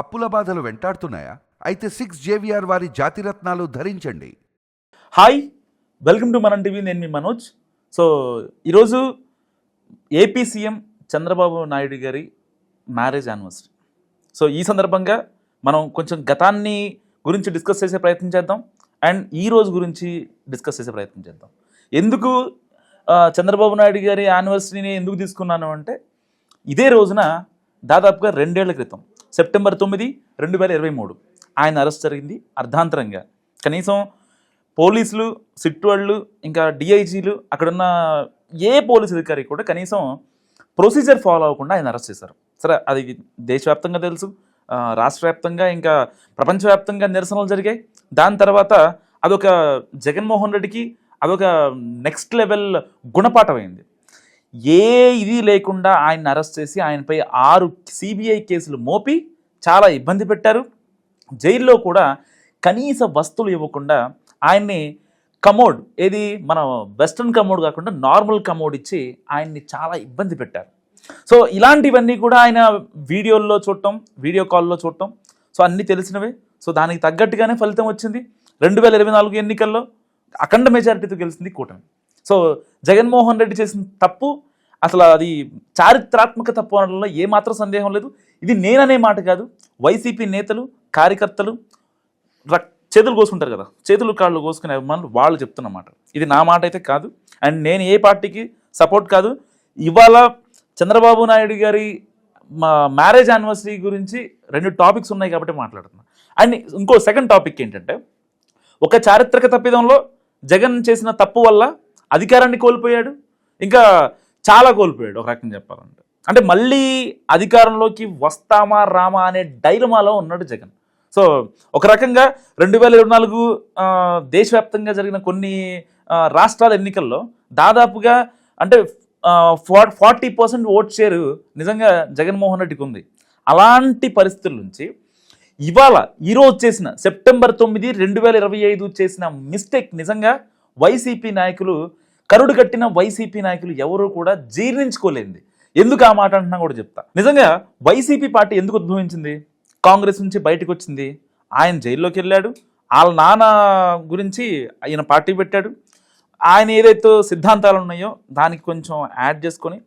అప్పుల బాధలు వెంటాడుతున్నాయా? అయితే సిక్స్ జేవిఆర్ వారి జాతిరత్నాలు ధరించండి. Hi welcome to Manam TV నేను మీ మనోజ్. సో ఈరోజు ఏపీ సీఎం చంద్రబాబు నాయుడు గారి మ్యారేజ్ యానివర్సరీ సో ఈ సందర్భంగా మనం కొంచెం గతాన్ని గురించి డిస్కస్ చేసే ప్రయత్నం చేద్దాం అండ్ ఈ రోజు గురించి డిస్కస్ చేసే ప్రయత్నం చేద్దాం. ఎందుకు చంద్రబాబు నాయుడు గారి యానివర్సరీని ఎందుకు తీసుకున్నాను అంటే ఇదే రోజున దాదాపుగా రెండేళ్ళ క్రితం సెప్టెంబర్ తొమ్మిది రెండు వేల ఇరవై మూడు. ఆయన అరెస్ట్ జరిగింది అర్ధాంతరంగా. కనీసం పోలీసులు సిట్ వాళ్ళు ఇంకా డిఐజీలు అక్కడున్న ఏ పోలీస్ అధికారి కూడా కనీసం ప్రొసీజర్ ఫాలో అవ్వకుండా ఆయన అరెస్ట్ చేశారు. సరే అది దేశవ్యాప్తంగా తెలుసు. రాష్ట్ర వ్యాప్తంగా ఇంకా ప్రపంచవ్యాప్తంగా నిరసనలు జరిగాయి. దాని తర్వాత అదొక జగన్మోహన్ రెడ్డికి అదొక నెక్స్ట్ లెవెల్ గుణపాఠమైంది. ఏ ఇది లేకుండా ఆయన అరెస్ట్ చేసి ఆయనపై ఆరు సిబిఐ కేసులు మోపి చాలా ఇబ్బంది పెట్టారు. జైల్లో కూడా కనీస వస్తువులు ఇవ్వకుండా ఆయన్ని కమోడ్ ఏది మన వెస్ట్రన్ కమోడ్ కాకుండా నార్మల్ కమోడ్ ఇచ్చి ఆయన్ని చాలా ఇబ్బంది పెట్టారు. సో ఇలాంటివన్నీ కూడా ఆయన వీడియోల్లో చూడటం వీడియో కాల్లో చూడటం సో అన్నీ తెలిసినవే. సో దానికి తగ్గట్టుగానే ఫలితం వచ్చింది. రెండు వేల ఇరవై నాలుగు ఎన్నికల్లో అఖండ మెజారిటీతో గెలిచింది కూటమి. సో జగన్మోహన్ రెడ్డి చేసిన తప్పు అసలు అది చారిత్రాత్మక తప్పు అనడంలో ఏమాత్రం సందేహం లేదు. ఇది నేననే మాట కాదు. వైసీపీ నేతలు కార్యకర్తలు చేతులు కోసుకుంటారు కదా. చేతులు కాళ్ళు కోసుకునే అభిమానులు వాళ్ళు చెప్తున్నమాట ఇది నా మాట అయితే కాదు. అండ్ నేను ఏ పార్టీకి సపోర్ట్ కాదు. ఇవాళ చంద్రబాబు నాయుడు గారి మా మ్యారేజ్ యానివర్సరీ గురించి రెండు టాపిక్స్ ఉన్నాయి కాబట్టి మాట్లాడుతున్నా. అండ్ ఇంకో సెకండ్ టాపిక్ ఏంటంటే ఒక చారిత్రక తప్పిదంలో జగన్ చేసిన తప్పు వల్ల అధికారాన్ని కోల్పోయాడు. ఇంకా చాలా కోల్పోయాడు ఒక రకంగా చెప్పాలంటే. అంటే మళ్ళీ అధికారంలోకి వస్తామా రామా అనే డైలమాలో ఉన్నాడు జగన్. సో ఒక రకంగా రెండు వేల ఇరవై నాలుగు దేశవ్యాప్తంగా జరిగిన కొన్ని రాష్ట్రాల ఎన్నికల్లో దాదాపుగా అంటే ఫార్టీ పర్సెంట్ ఓట్ షేర్ నిజంగా జగన్మోహన్ రెడ్డికి ఉంది. అలాంటి పరిస్థితుల నుంచి ఇవాళ ఈరోజు చేసిన సెప్టెంబర్ తొమ్మిది రెండు వేల ఇరవై ఐదు చేసిన మిస్టేక్ నిజంగా వైసీపీ నాయకులు కరుడు కట్టిన వైసీపీ నాయకులు ఎవరు కూడా జీర్ణించుకోలేంది ఎందుకు ఆ మాట అంటున్నా కూడా చెప్తా. నిజంగా వైసీపీ పార్టీ ఎందుకు ఉద్భవించింది? కాంగ్రెస్ నుంచి బయటకు వచ్చింది. ఆయన జైల్లోకి వెళ్ళాడు. వాళ్ళ నాన్న గురించి ఆయన పార్టీ పెట్టాడు. ఆయన ఏదైతే సిద్ధాంతాలు ఉన్నాయో దానికి కొంచెం యాడ్ చేసుకొని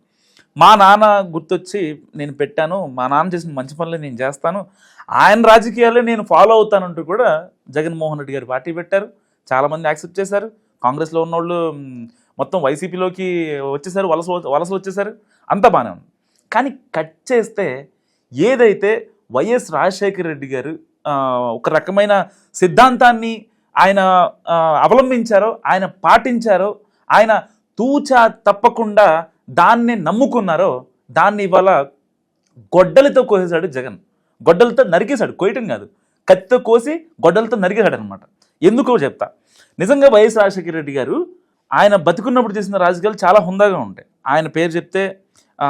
మా నాన్న గుర్తొచ్చి నేను పెట్టాను మా నాన్న చేసిన మంచి పనులు నేను చేస్తాను ఆయన రాజకీయాలే నేను ఫాలో అవుతానంటూ కూడా జగన్మోహన్ రెడ్డి గారు పార్టీ పెట్టారు. చాలామంది యాక్సెప్ట్ చేశారు. కాంగ్రెస్లో ఉన్న వాళ్ళు మొత్తం వైసీపీలోకి వచ్చేసారు వలస వలస వచ్చేసారు అంతా బాగానే ఉంది. కానీ కట్ చేస్తే ఏదైతే వైఎస్ రాజశేఖర రెడ్డి గారు ఒక రకమైన సిద్ధాంతాన్ని ఆయన అవలంబించారో ఆయన పాటించారో ఆయన తూచా తప్పకుండా దాన్ని నమ్ముకున్నారో దాన్ని ఇవాళ గొడ్డలితో కోసేశాడు జగన్. గొడ్డలతో నరికేశాడు కోయటం కాదు. కత్తితో కోసి గొడ్డలతో నరికేశాడు ఎందుకో చెప్తా. నిజంగా వైఎస్ రాజశేఖర రెడ్డి గారు ఆయన బతుకున్నప్పుడు చేసిన రాజకీయాలు చాలా హుందాగా ఉంటాయి. ఆయన పేరు చెప్తే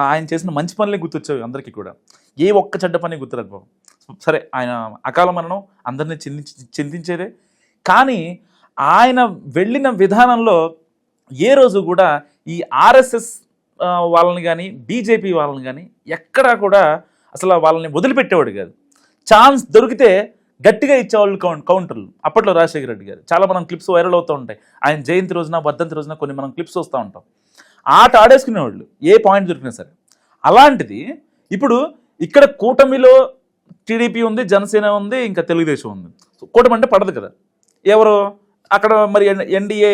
ఆయన చేసిన మంచి పనులే గుర్తొచ్చాయి అందరికీ కూడా. ఏ ఒక్క చెడ్డ పని గుర్తురాదు బాబు. సరే ఆయన అకాల మరణం అందరినీ చిందించి చింతించేదే. కానీ ఆయన వెళ్ళిన విధానంలో ఏ రోజు కూడా ఈ ఆర్ఎస్ఎస్ వాళ్ళని కానీ బీజేపీ వాళ్ళని కానీ ఎక్కడా కూడా అసలు వాళ్ళని వదిలిపెట్టేవాడు కాదు. ఛాన్స్ దొరికితే గట్టిగా ఇచ్చేవాళ్ళు కౌంట్ కౌంటర్లు అప్పట్లో రాజశేఖర రెడ్డి గారు. చాలా మనం క్లిప్స్ వైరల్ అవుతూ ఉంటాయి. ఆయన జయంతి రోజున వర్ధంతి రోజున కొన్ని మనం క్లిప్స్ వస్తూ ఉంటాం. ఆట ఆడేసుకునేవాళ్ళు. ఏ పాయింట్ దొరికినా సరే. అలాంటిది ఇప్పుడు ఇక్కడ కూటమిలో టీడీపీ ఉంది జనసేన ఉంది ఇంకా తెలుగుదేశం ఉంది. కూటమి అంటే పడదు కదా. ఎవరు? అక్కడ మరి ఎన్డీఏ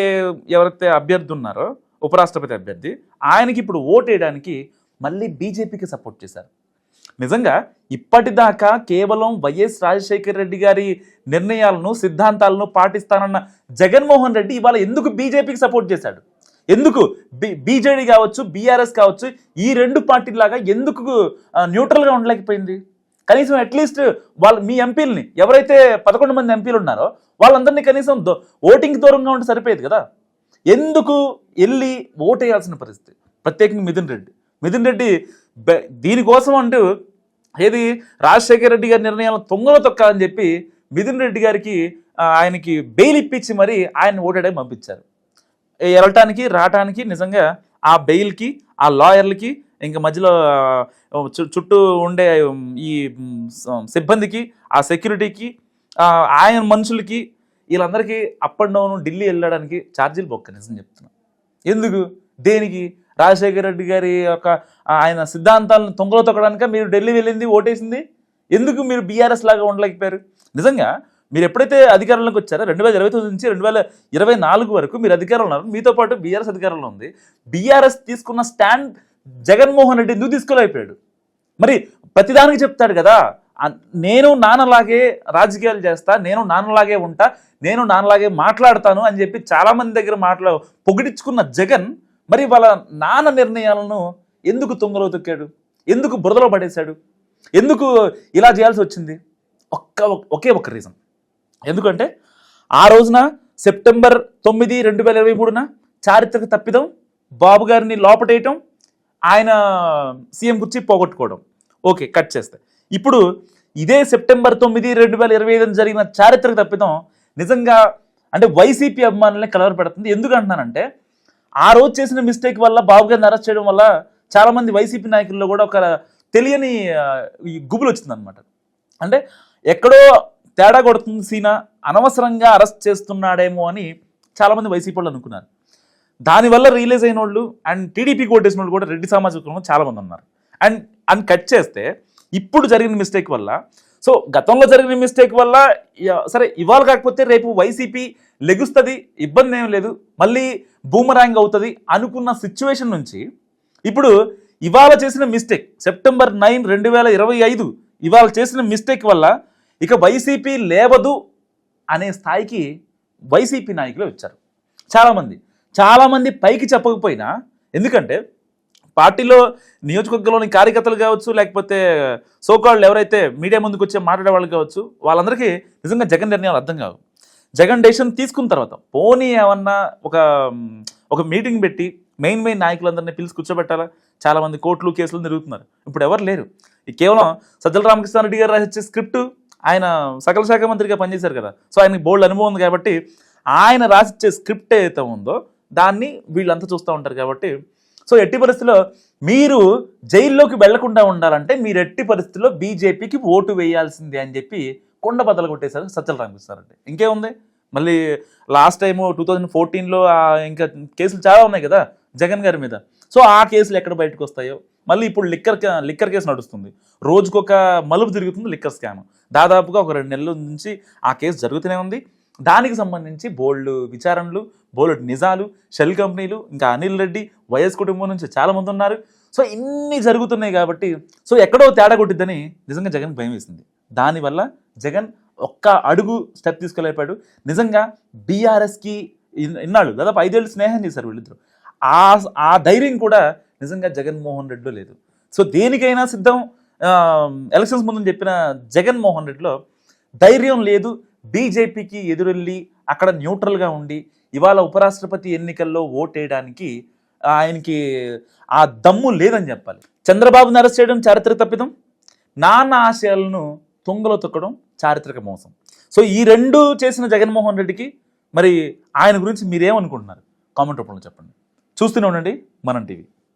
ఎవరైతే అభ్యర్థి ఉన్నారో ఉపరాష్ట్రపతి అభ్యర్థి ఆయనకి ఇప్పుడు ఓటు వేయడానికి మళ్ళీ బీజేపీకి సపోర్ట్ చేశారు. నిజంగా ఇప్పటిదాకా కేవలం వైఎస్ రాజశేఖర రెడ్డి గారి నిర్ణయాలను సిద్ధాంతాలను పాటిస్తానన్న జగన్మోహన్ రెడ్డి ఇవాళ ఎందుకు బీజేపీకి సపోర్ట్ చేశాడు? ఎందుకు బి బీజేడీ కావచ్చు బీఆర్ఎస్ కావచ్చు ఈ రెండు పార్టీలాగా ఎందుకు న్యూట్రల్గా ఉండలేకపోయింది? కనీసం అట్లీస్ట్ వాళ్ళ మీ ఎంపీలని ఎవరైతే పదకొండు మంది ఎంపీలు ఉన్నారో వాళ్ళందరినీ కనీసం దో- ఓటింగ్ దూరంగా ఉంటే సరిపోయేది కదా? ఎందుకు వెళ్ళి ఓటేయాల్సిన పరిస్థితి? ప్రత్యేకంగా మిథున్ రెడ్డి. మిథున్ రెడ్డి దీనికోసం అంటూ ఏది రాజశేఖర రెడ్డి గారి నిర్ణయాలను తొంగలో తొక్కాలని చెప్పి మిథున్ రెడ్డి గారికి ఆయనకి బెయిల్ ఇప్పించి మరి ఆయన ఓటాడే పంపించారు. వెళ్ళటానికి రావటానికి నిజంగా ఆ బెయిల్కి ఆ లాయర్లకి ఇంకా మధ్యలో చుట్టూ ఉండే ఈ సిబ్బందికి ఆ సెక్యూరిటీకి ఆయన మనుషులకి వీళ్ళందరికీ అప్ అండ్ డౌన్ ఢిల్లీ వెళ్ళడానికి ఛార్జీలు బొక్క నిజం చెప్తున్నా. ఎందుకు? దేనికి? రాజశేఖర రెడ్డి గారి యొక్క ఆయన సిద్ధాంతాలను తొంగలో తొక్కడానిక మీరు ఢిల్లీ వెళ్ళింది ఓటేసింది? ఎందుకు మీరు బీఆర్ఎస్ లాగా ఉండలేకపోయారు? నిజంగా మీరు ఎప్పుడైతే అధికారంలోకి వచ్చారో రెండు వేల ఇరవై తొమ్మిది నుంచి రెండు వేల ఇరవై నాలుగు వరకు మీరు అధికారంలో ఉన్నారు. మీతో పాటు బీఆర్ఎస్ అధికారంలో ఉంది. బీఆర్ఎస్ తీసుకున్న స్టాండ్ జగన్మోహన్ రెడ్డి ఎందుకు తీసుకోలేకపోయాడు? మరి ప్రతిదానికి చెప్తాడు కదా నేను నాన్నలాగే రాజకీయాలు చేస్తా నేను నాన్నలాగే ఉంటా నేను నాన్నలాగే మాట్లాడతాను అని చెప్పి చాలామంది దగ్గర మాట్లా పొగిడించుకున్న జగన్ మరి వాళ్ళ నాన్న నిర్ణయాలను ఎందుకు తుంగలో తొక్కాడు? ఎందుకు బురదలో పడేశాడు? ఎందుకు ఇలా చేయాల్సి వచ్చింది? ఒక్క ఒకే ఒక్క రీజన్ ఎందుకంటే ఆ రోజున సెప్టెంబర్ తొమ్మిది రెండు వేల ఇరవై మూడున చారిత్రక తప్పిదం బాబు గారిని లోపటేయటం ఆయన సీఎం కుర్చీ పోగొట్టుకోవడం. ఓకే కట్ చేస్తే. ఇప్పుడు ఇదే సెప్టెంబర్ తొమ్మిది రెండు వేల ఇరవై ఐదున జరిగిన చారిత్రక తప్పిదం నిజంగా అంటే వైసీపీ అభిమానులనే కలవరపెడుతుంది. ఎందుకు అంటున్నానంటే ఆ రోజు చేసిన మిస్టేక్ వల్ల బాబు గారిని అరెస్ట్ చేయడం వల్ల చాలా మంది వైసీపీ నాయకుల్లో కూడా ఒక తెలియని గుబులు వచ్చిందనమాట అంటే ఎక్కడో తేడా కొడుతుంది సీనా అనవసరంగా అరెస్ట్ చేస్తున్నాడేమో అని చాలామంది వైసీపీ వాళ్ళు అనుకున్నారు. దానివల్ల రిలీజ్ అయిన వాళ్ళు అండ్ టీడీపీకి ఓటేసిన వాళ్ళు కూడా రెడ్డి సామాజిక వర్గంలో ఉన్నారు. అండ్ అని కట్ చేస్తే ఇప్పుడు జరిగిన మిస్టేక్ వల్ల సో గతంలో జరిగిన మిస్టేక్ వల్ల సరే ఇవాళ కాకపోతే రేపు వైసీపీ లెగుస్తుంది ఇబ్బంది ఏం లేదు మళ్ళీ బూమరాంగ్ అవుతుంది అనుకున్న సిచ్యువేషన్ నుంచి ఇప్పుడు ఇవాళ చేసిన మిస్టేక్ సెప్టెంబర్ నైన్ రెండు వేల ఇరవై ఐదు ఇవాళ చేసిన మిస్టేక్ వల్ల ఇక వైసీపీ లేవదు అనే స్థాయికి వైసీపీ నాయకులు వచ్చారు. చాలామంది చాలామంది పైకి చెప్పకపోయినా ఎందుకంటే పార్టీలో నియోజకవర్గంలోని కార్యకర్తలు కావచ్చు లేకపోతే సోకాళ్ళు ఎవరైతే మీడియా ముందుకు వచ్చే మాట్లాడే వాళ్ళు కావచ్చు వాళ్ళందరికీ నిజంగా జగన్ నిర్ణయాలు అర్థం కావు. జగన్ డెసిషన్ తీసుకున్న తర్వాత పోనీ ఏమన్నా ఒక ఒక మీటింగ్ పెట్టి మెయిన్ మెయిన్ నాయకులందరినీ పిలిచి కూర్చోబెట్టాలా? చాలామంది కోట్లు కోర్టులు కేసులు తిరుగుతున్నారు. ఇప్పుడు ఎవరు లేరు. ఈ కేవలం సజ్జల రామకృష్ణారెడ్డి గారు రాసే స్క్రిప్ట్ ఆయన సకల శాఖ మంత్రిగా పనిచేశారు కదా. సో ఆయనకి బోల్డ్ అనుభవం ఉంది కాబట్టి ఆయన రాసిచ్చే స్క్రిప్ట్ ఏదైతే ఉందో దాన్ని వీళ్ళంతా చూస్తూ ఉంటారు కాబట్టి సో ఎట్టి పరిస్థితిలో మీరు జైల్లోకి వెళ్ళకుండా ఉండాలంటే మీరు ఎట్టి పరిస్థితుల్లో బీజేపీకి ఓటు వేయాల్సిందే అని చెప్పి కొండ బద్దలు కొట్టేశారు సజ్జల రామకృష్ణారెడ్డి ఇంకేముంది? మళ్ళీ లాస్ట్ టైము టూ థౌజండ్ ఫోర్టీన్లో ఇంకా కేసులు చాలా ఉన్నాయి కదా జగన్ గారి మీద. సో ఆ కేసులు ఎక్కడ బయటకు వస్తాయో? మళ్ళీ ఇప్పుడు లిక్కర్ లిక్కర్ కేసు నడుస్తుంది. రోజుకొక మలుపు తిరుగుతుంది లిక్కర్ స్కామ్. దాదాపుగా ఒక రెండు నెలల నుంచి ఆ కేసు జరుగుతూనే ఉంది. దానికి సంబంధించి బోల్డ్ విచారణలు బోల్డ్ నిజాలు షెల్ కంపెనీలు ఇంకా అనిల్ రెడ్డి వైఎస్ కుటుంబం నుంచి చాలా మంది ఉన్నారు. సో ఇన్ని జరుగుతున్నాయి కాబట్టి సో ఎక్కడో తేడా కొట్టిద్దని నిజంగా జగన్ భయం వేసింది. దానివల్ల జగన్ ఒక్క అడుగు స్టెప్ తీసుకోలేపాడు నిజంగా బీఆర్ఎస్కి ఇన్నాళ్ళు దాదాపు ఐదేళ్ళు స్నేహం చేశారు వీళ్ళిద్దరు. ఆ ఆ ధైర్యం కూడా నిజంగా జగన్మోహన్ రెడ్డిలో లేదు. సో దేనికైనా సిద్ధం ఎలక్షన్స్ ముందు చెప్పిన జగన్మోహన్ రెడ్డిలో ధైర్యం లేదు బీజేపీకి ఎదురెళ్ళి అక్కడ న్యూట్రల్గా ఉండి ఇవాళ ఉపరాష్ట్రపతి ఎన్నికల్లో ఓటేయడానికి ఆయనకి ఆ దమ్ము లేదని చెప్పాలి. చంద్రబాబు అరెస్ట్ చేయడం చారిత్రక తప్పిదం? నాన్న ఆశయాలను తుంగలో తొక్కడం చారిత్రక మోసం. సో ఈ రెండు చేసిన జగన్మోహన్ రెడ్డికి మరి ఆయన గురించి మీరేమనుకుంటున్నారు? కామెంట్ రూపంలో చెప్పండి. చూస్తూనే ఉండండి మనం టీవీ.